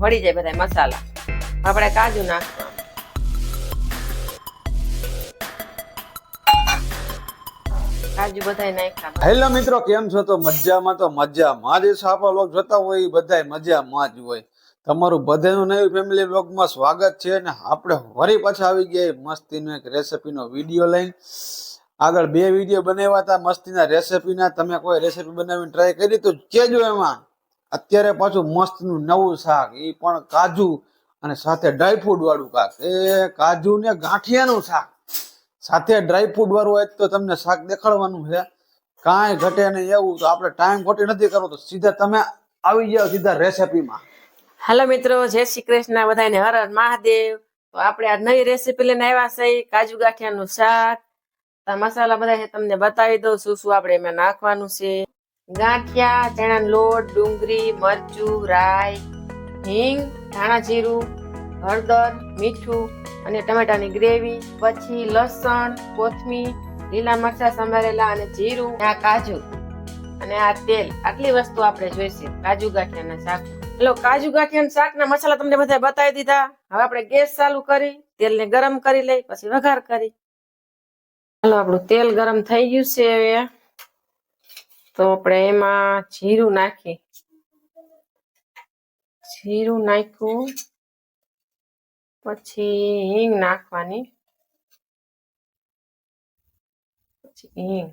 ભળી જાય બધા મસાલા. આપણે કાજુ નાખવા કાજુ બધાય નાખ્યા હેલો મિત્રો, કેમ છો? તો મજામાં તો મજામાં. જે સાપા લોક જોતા હોય બધાય મજામાં જ હોય. તમારું બધાનું નવી ફેમિલી બ્લોગમાં સ્વાગત છે અને આપણે વળી પાછા આવી ગયા મસ્તીનો એક રેસિપીનો વીડિયો લઈને. આગળ બે વીડિયો બનાવ્યા હતા મસ્તીના રેસિપીના. તમે કોઈ રેસિપી બનાવીને ટ્રાય કરી તો કેજો એમાં. અત્યારે પાછું મસ્તનું નવું શાક એ પણ કાજુ અને સાથે ડ્રાયફ્રૂટ વાળું શાક. એ કાજુ ને ગાંઠિયાનું શાક. સાથે ડ્રાયફ્રૂટ વાળું હોય તો તમને શાક દેખાડવાનું છે. કાંઈ ઘટે નહીં એવું, તો આપણે ટાઈમ ખોટી નથી કરવો, તો સીધા તમે આવી જાઓ સીધા રેસિપીમાં હેલો મિત્રો, જય શ્રી કૃષ્ણ બધાને હર હર મહાદેવ. તો આપણે આ નવી રેસીપી લઈને આવ્યા છે કાજુ ગાંઠિયાનું શાક. મસાલા બધા તમને બતાવી દઉં, શું શું આપણે એમાં નાખવાનું છે. ગાંઠિયા, ચણાનો લોટ, ડુંગળી, મરચું, રાઈ, હિંગ, ધાણા જીરું, હળદર, મીઠું અને ટમેટાની ગ્રેવી, પછી લસણ, કોથમીર, લીલા મરચા સમારેલા અને જીરું, આ કાજુ અને આ તેલ. આટલી વસ્તુ આપણે જોઈશે કાજુ ગાંઠિયાના શાક. હેલો, કાજુ ગાંઠિયાના શાકના મસાલા તમને બધા બતાવી દીધા. હવે આપણે ગેસ ચાલુ કરી, તેલને ગરમ કરી લઈ, પછી વઘાર કરી. ચાલો આપણું તેલ ગરમ થઈ ગયું છે હવે. તો આપણે એમાં જીરું નાખી. જીરું નાખ્યું. પછી હિંગ નાખવાની. પછી હિંગ.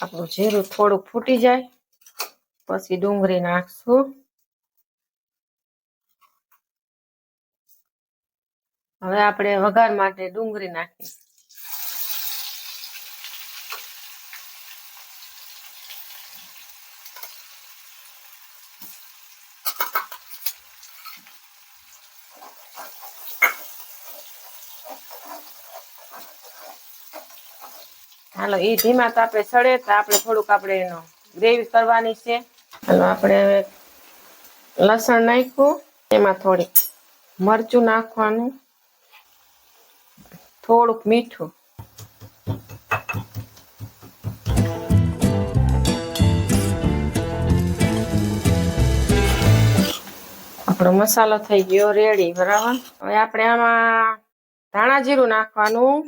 આપણું જીરું થોડુંક ફૂટી જાય. પછી ડુંગળી નાખશું. હવે આપણે વઘાર માટે ડુંગળી નાખી હાલો એ ધીમા તાપે સડે તો આપણે થોડુંક આપણે એનો ગ્રેવી કરવાની છે. હાલો, આપણે હવે લસણ નાખ્યું, એમાં થોડીક મરચું નાખવાનું, થોડુંક મીઠું. આપણો મસાલો થઈ ગયો રેડી બરાબર? હવે આપણે આમાં ધાણા જીરું નાખવાનું,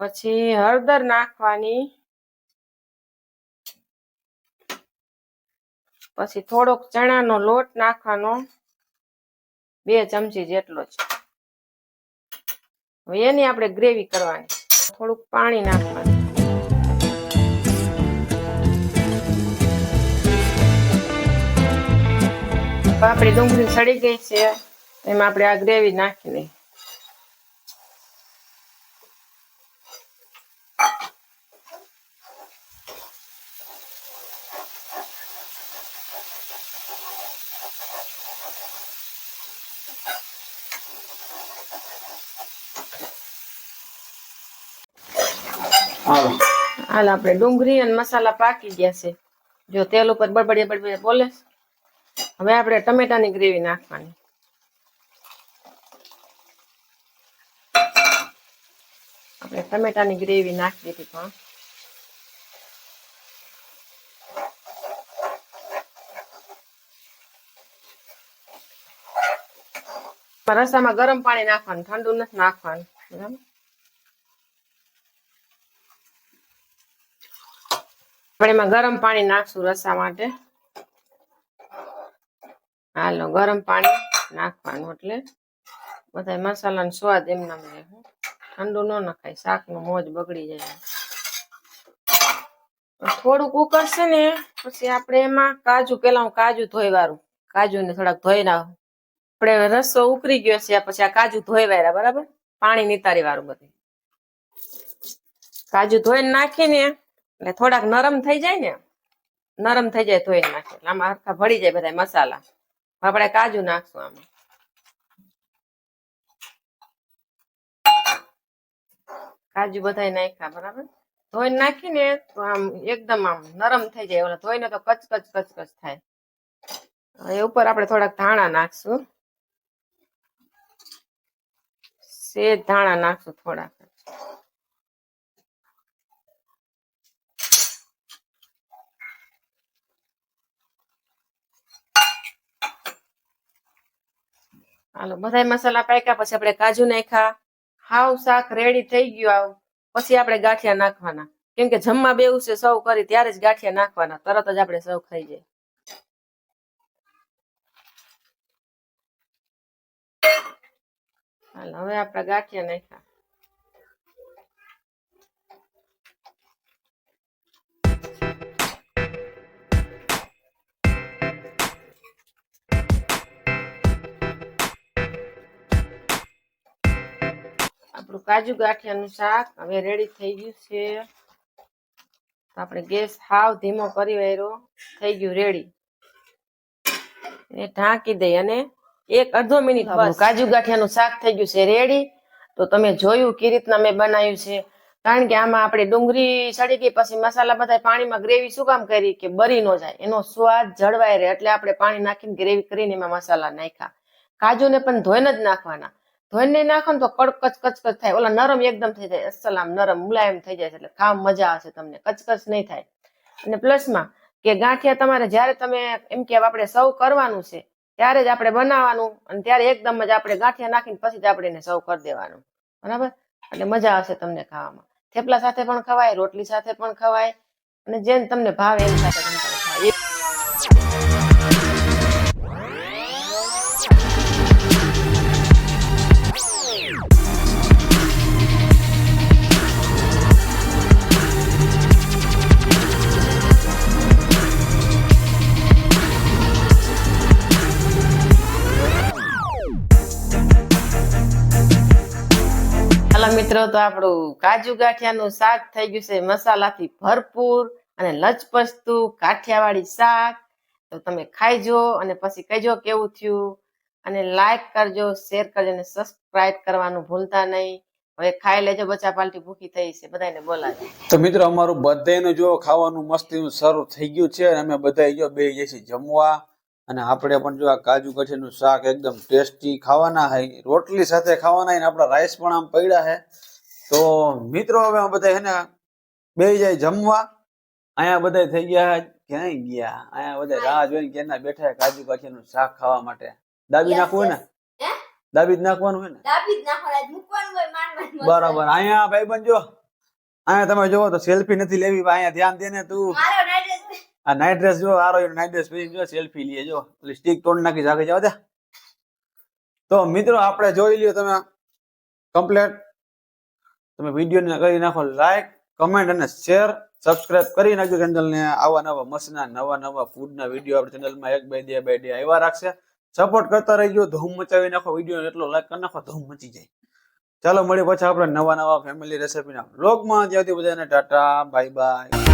પછી હળદર નાખવાની, પછી થોડોક ચણાનો લોટ નાખવાનો, બે ચમચી જેટલો જ એની આપણે ગ્રેવી કરવાની, થોડુંક પાણી નાખવાનું. આપણી ડુંગળી સડી ગઈ છે. એમાં આપણે આ ગ્રેવી નાખી દઈએ. હાલ આપણે ડુંગળી અને મસાલા પાકી ગયા છે. જો તેલ ઉપર બળબડિયા બળબડિયા બોલે છે. હવે આપણે ટમેટાની ગ્રેવી નાખવાની. આપણે ટમેટાની ગ્રેવી નાખી દીધી પણ. રસામાં ગરમ પાણી નાખવાનું, ઠંડુ નથી નાખવાનું, બરાબર? આપણે એમાં ગરમ પાણી નાખશું રસા માટે. હાલો, ગરમ પાણી નાખવાનું એટલે બધા મસાલાનો સ્વાદ એમના મને ઠંડુ ન નખાય, શાકનો મોજ બગડી જાય. થોડુંક ઉકળશે ને, પછી આપણે એમાં કાજુ, પેલા હું કાજુ ધોઈ કાજુ ને થોડાક ધોઈ ના આપણે રસો ઉકળી ગયો છે, પછી આ કાજુ ધોઈ વાર્યા બરાબર? પાણી નિતારી વાળું બધું. કાજુ ધોઈને નાખીને, એટલે થોડાક નરમ થઈ જાય ને, નરમ થઈ જાય ધોઈને નાખે એટલે આમાં હરખા ભળી જાય બધા મસાલા. આપણે કાજુ નાખશું આમાં. કાજુ બધા નાખ્યા, બરાબર? ધોઈને નાખીને તો આમ એકદમ આમ નરમ થઈ જાય ઓલા ધોઈને તો કચ કચ કચ કચ થાય. એ ઉપર આપણે થોડાક ધાણા નાખશું. સેજ ધાણા નાખશું થોડાક. હાલો, બધા મસાલા પાક્યા, પછી આપણે કાજુ નાખ્યા. હાવ શાક રેડી થઈ ગયું પછી આપણે ગાંઠિયા નાખવાના. કેમ કે જમવા બેવું છે, સૌ કરી ત્યારે જ ગાંઠિયા નાખવાના. તરત જ આપણે સૌ ખાઈ જાય. હાલ, હવે આપણે ગાંઠિયા નાખ્યા. કાજુ ગાંઠિયાનું શાક હવે રેડી થઈ ગયું છે. આપણે ગેસ હાવ ધીમો કરી વાયરો થઈ ગયું રેડી ઢાંકી દઈ અને એક અડધો મિનિટ કાજુ ગાંઠિયાનું શાક થઈ ગયું છે રેડી તો તમે જોયું કે રીતના મેં બનાવ્યું છે. કારણ કે આમાં આપણે ડુંગળી સડી ગઈ પછી મસાલા બધા પાણીમાં ગ્રેવી શું કામ કરી કે બરી ન જાય. એનો સ્વાદ જળવાય રહે એટલે આપણે પાણી નાખીને ગ્રેવી કરીને એમાં મસાલા નાખ્યા. કાજુને પણ ધોઈને જ નાખવાના. ધોઈને નાખો ને તો કડકચ કચકચ થાય. ઓલા નરમ એકદમ થઈ જાય. અસલામ નરમ, મુલાયમ થઈ જાય છે. એટલે ખામ મજા આવશે તમને. કચકચ નહીં થાય. અને પ્લસમાં કે ગાંઠિયા તમારે જ્યારે તમે એમ કે આપણે સૌ કરવાનું છે, ત્યારે જ આપણે બનાવવાનું અને ત્યારે એકદમ જ આપણે ગાંઠિયા નાખીને પછી જ આપણે એને સૌ કરી દેવાનું. બરાબર? એટલે મજા આવશે તમને ખાવામાં. થેપલા સાથે પણ ખવાય, રોટલી સાથે પણ ખવાય અને જેમ તમને ભાવે એની સાથે પણ ખાય હાલો મિત્રો તો આપણું કાજુ ગાંઠિયાનું શાક થઈ ગયું છે, મસાલાથી ભરપૂર અને લચપચતું કાઠિયાવાડી શાક. તો તમે ખાઈજો અને પછી કહેજો કેવું થયું. અને લાઈક કરજો શેર કરજો અને સબસ્ક્રાઇબ કરવાનું ભૂલતા નહીં. હવે ખાઈ લેજો, બચા પાલટી ભૂખી થઈ છે બધાને બોલાવી. તો મિત્રો અમારું બધાનું જો ખાવાનું મસ્તીનું શરૂ થઈ ગયું છે અને અમે બધા જો બે જઈશું જમવા. અને આપણે પણ જો આ કાજુ કઠીનું શાક એકદમ ટેસ્ટી ખાવાના હોય રોટલી સાથે ખાવાના હોય ને આપણા રાઈસ પણ આમ પડ્યા છે તો મિત્રો હવે બધા છે ને બે જાય જમવા. અહીંયા બધા થઈ ગયા ક્યાંય ગયા? અહીંયા બધા રાહ જોઈને ક્યાંના બેઠા કાજુ કઠીનું શાક ખાવા માટે. દાબી નાખવું ને? દાબી જ નાખવાનું હોય ને બરાબર. અહીંયા ભાઈ જો અહીંયા તમે જોવો તો સેલ્ફી નથી લેવી અહીંયા ધ્યાન દે ને તું. આ નાઇટ ડ્રેસ જો આરો નાઇટ ડ્રેસ પહેરી જો સેલ્ફી લઈએ જો સ્ટીક તોડ નાખી, જાગે જાવ દે. તો મિત્રો, આપણે જોઈ લ્યો તમે કમ્પ્લેટ તમે વિડીયોને કરી નાખો લાઈક કમેન્ટ અને શેર સબસ્ક્રાઇબ કરી નાખજો ચેનલને આવા નવા મસના નવા નવા ફૂડના વીડિયો આપણી ચેનલમાં એક, બે દે બે ડે આવ્યા રાખશે. સપોર્ટ કરતા રહીજો, ધૂમ મચાવી નાખો વીડિયો એટલો લાઈક કરી નાખો, ધૂમ મચી જાય. ચાલો, મળીએ પછી આપણે નવા નવા ફેમિલી રેસિપીના બ્લોગમાં ત્યાંથી બધાને ટાટા બાય બાય